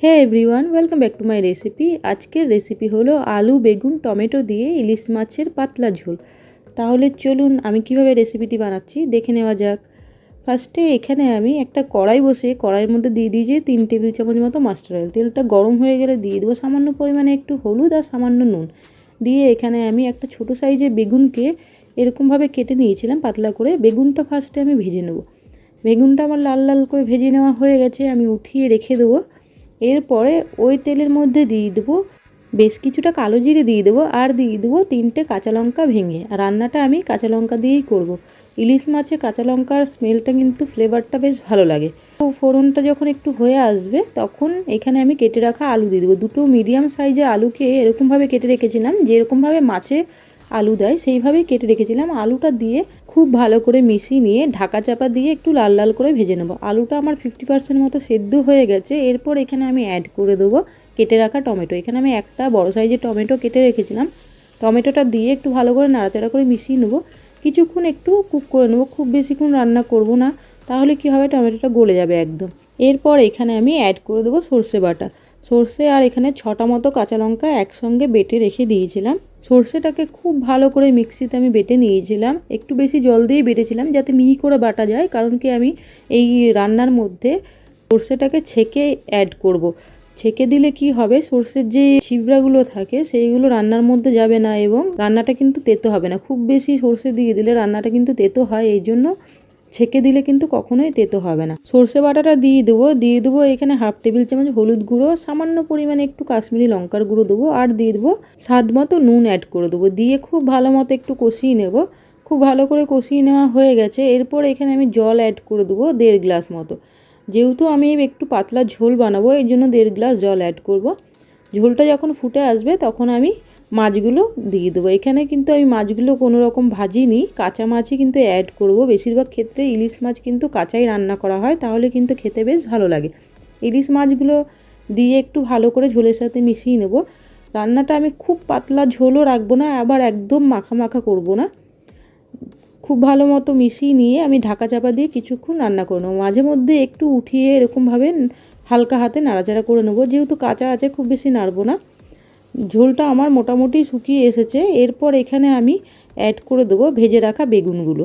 হ্যাঁ everyone welcome back to my recipe আজকের recipe হলো আলু, বেগুন, টমেটো দিয়ে ইলিশ মাছের পাতলা ঝোল। তাহলে চলুন আমি কীভাবে রেসিপিটি বানাচ্ছি দেখে নেওয়া যাক। ফার্স্টে এখানে আমি একটা কড়াই বসে কড়াইয়ের মধ্যে দিয়ে দিয়েছি তিন টেবিল চামচ মতো মাস্টার অয়েল তেলটা গরম হয়ে গেলে দিয়ে দেবো সামান্য পরিমাণে একটু হলুদ আর সামান্য নুন। দিয়ে এখানে আমি একটা ছোট সাইজের বেগুনকে এরকমভাবে কেটে নিয়েছিলাম পাতলা করে। বেগুনটা ফার্স্টে আমি ভেজে নেব। বেগুনটা আমার লাল লাল করে ভেজে নেওয়া হয়ে গেছে, আমি উঠিয়ে রেখে দেবো। এরপরে ওই তেলের মধ্যে দিয়ে দেবো বেশ কিছুটা কালো জিরে দিয়ে দেবো আর দিয়ে দেবো তিনটে কাঁচা লঙ্কা ভেঙে। রান্নাটা আমি কাঁচা লঙ্কা দিয়েই করব। ইলিশ মাছে কাঁচা লঙ্কার স্মেলটা কিন্তু ফ্লেভারটা বেশ ভালো লাগে। তো ফোড়নটা যখন একটু হয়ে আসবে, তখন এখানে আমি কেটে রাখা আলু দিয়ে দেবো। দুটো মিডিয়াম সাইজের আলুকে এরকমভাবে কেটে রেখেছিলাম, যেরকমভাবে মাছে আলু দেয়, সেইভাবেই কেটে রেখেছিলাম। আলুটা দিয়ে খুব ভালো করে মিশিয়ে নিয়ে ঢাকা চাপা দিয়ে একটু লাল লাল করে ভেজে নেব। আলুটা আমার ফিফটি পার্সেন্ট মতো সেদ্ধ হয়ে গেছে। এরপর এখানে আমি অ্যাড করে দেবো কেটে রাখা টমেটো। এখানে আমি একটা বড় সাইজের টমেটো কেটে রেখেছিলাম। টমেটোটা দিয়ে একটু ভালো করে নাড়াচাড়া করে মিশিয়ে নেব। কিছুক্ষণ একটু কুক করে নেব। খুব বেশিক্ষণ রান্না করব না। তাহলে কি হবে? টমেটোটা গলে যাবে একদম। এরপর এখানে আমি অ্যাড করে দেবো সর্ষে বাটা। সর্ষে আর এখানে ছটা মতো কাঁচা লঙ্কা একসঙ্গে বেটে রেখে দিয়েছিলাম। সর্ষেটাকে খুব ভালো করে মিক্সিতে আমি বেটে নিয়েছিলাম। একটু বেশি জল দিয়ে বেটেছিলাম যাতে মিহি করে বাটা যায়, কারণ কি আমি এই রান্নার মধ্যে সর্ষেটাকে ছেঁকে অ্যাড করব। ছেঁকে দিলে কি হবে? সর্ষের যে ছিবড়াগুলো থাকে, সেইগুলো রান্নার মধ্যে যাবে না এবং রান্নাটা কিন্তু তেতো হবে না। খুব বেশি সর্ষে দিয়ে দিলে রান্নাটা কিন্তু তেতো হয় এই জন্য ছেঁকে দিলে কিন্তু কখনোই তেতো হবে না। সর্ষে বাটাটা দিয়ে দেবো দিয়ে দেবো এখানে হাফ টেবিল চামচ হলুদ গুঁড়ো, সামান্য পরিমাণে একটু কাশ্মীরি লঙ্কার গুঁড়ো দেবো আর দিয়ে দেবো স্বাদ মতো নুন অ্যাড করে দেবো। দিয়ে খুব ভালো মতো একটু কষিয়ে নেব। খুব ভালো করে কষিয়ে নেওয়া হয়ে গেছে। এরপর এখানে আমি জল অ্যাড করে দেবো দেড় গ্লাস মতো। যেহেতু আমি একটু পাতলা ঝোল বানাবো এই জন্য দেড় গ্লাস জল অ্যাড করব। ঝোলটা যখন ফুটে আসবে, তখন আমি মাছগুলো দিয়ে দেবো। এখানে কিন্তু আমি মাছগুলো কোনো রকম ভাজিনি। কাঁচা মাছই কিন্তু অ্যাড করব। বেশিরভাগ ক্ষেত্রে ইলিশ মাছ কিন্তু কাঁচাই রান্না করা হয়, তাহলে কিন্তু খেতে বেশ ভালো লাগে। ইলিশ মাছগুলো দিয়ে একটু ভালো করে ঝোলের সাথে মিশিয়ে নেব। রান্নাটা আমি খুব পাতলা ঝোলও রাখব না, আবার একদম মাখা মাখা করব না। খুব ভালো মতো মিশিয়ে নিয়ে আমি ঢাকা চাপা দিয়ে কিছুক্ষণ রান্না করে নেব। মাঝে মধ্যে একটু উঠিয়ে এরকমভাবে হালকা হাতে নাড়াচাড়া করে নেব। যেহেতু কাঁচা আছে, খুব বেশি নাড়বো না। ঝোলটা আমার মোটামুটি শুকিয়ে এসেছে। এরপর এখানে আমি অ্যাড করে দেবো ভেজে রাখা বেগুনগুলো।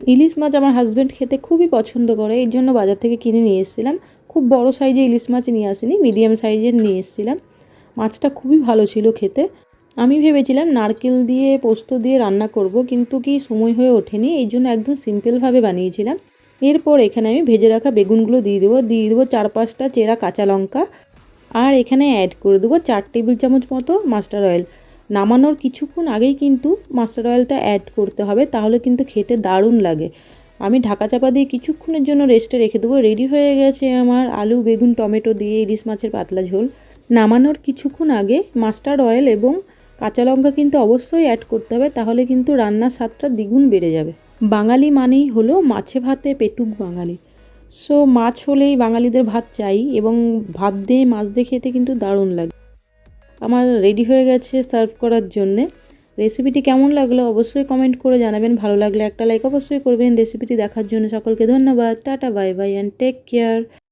ইলিশ মাছ আমার হাজব্যান্ড খেতে খুবই পছন্দ করে, এর জন্য বাজার থেকে কিনে নিয়ে এসেছিলাম। খুব বড় সাইজে ইলিশ মাছ নিয়ে আসিনি মিডিয়াম সাইজের নিয়ে এসেছিলাম। মাছটা খুবই ভালো ছিল খেতে। আমি ভেবেছিলাম নারকেল দিয়ে, পোস্ত দিয়ে রান্না করব, কিন্তু কি সময় হয়ে ওঠেনি, এই জন্য একদম সিম্পলভাবে বানিয়েছিলাম। এরপর এখানে আমি ভেজে রাখা বেগুনগুলো দিয়ে দেবো। দিয়ে দেবো চার পাঁচটা চেরা কাঁচা লঙ্কা আর এখানে অ্যাড করে দেবো চার টেবিল চামচ মতো মাস্টার অয়েল নামানোর কিছুক্ষণ আগেই কিন্তু মাস্টার অয়েলটা অ্যাড করতে হবে, তাহলে কিন্তু খেতে দারুণ লাগে। আমি ঢাকা চাপা দিয়ে কিছুক্ষণের জন্য রেস্টে রেখে দেবো। রেডি হয়ে গেছে আমার আলু, বেগুন, টমেটো দিয়ে ইলিশ মাছের পাতলা ঝোল। নামানোর কিছুক্ষণ আগে মাস্টার্ড অয়েল এবং কাঁচা লঙ্কা কিন্তু অবশ্যই অ্যাড করতে হবে, তাহলে কিন্তু রান্নার স্বাদটা দ্বিগুণ বেড়ে যাবে। বাঙালি মানেই হলো মাছে ভাতে পেটুক বাঙালি। সো মাছ হলেই বাঙালিদের ভাত চাই এবং ভাত দিয়ে মাছ দিয়ে খেতে কিন্তু দারুণ লাগে। আমার রেডি হয়ে গেছে সার্ভ করার জন্যে। রেসিপিটি কেমন লাগল অবশ্যই কমেন্ট করে জানাবেন। ভালো লাগলে একটা লাইক অবশ্যই করবেন। রেসিপিটি দেখার জন্য সকলকে ধন্যবাদ। Tata bye bye and take care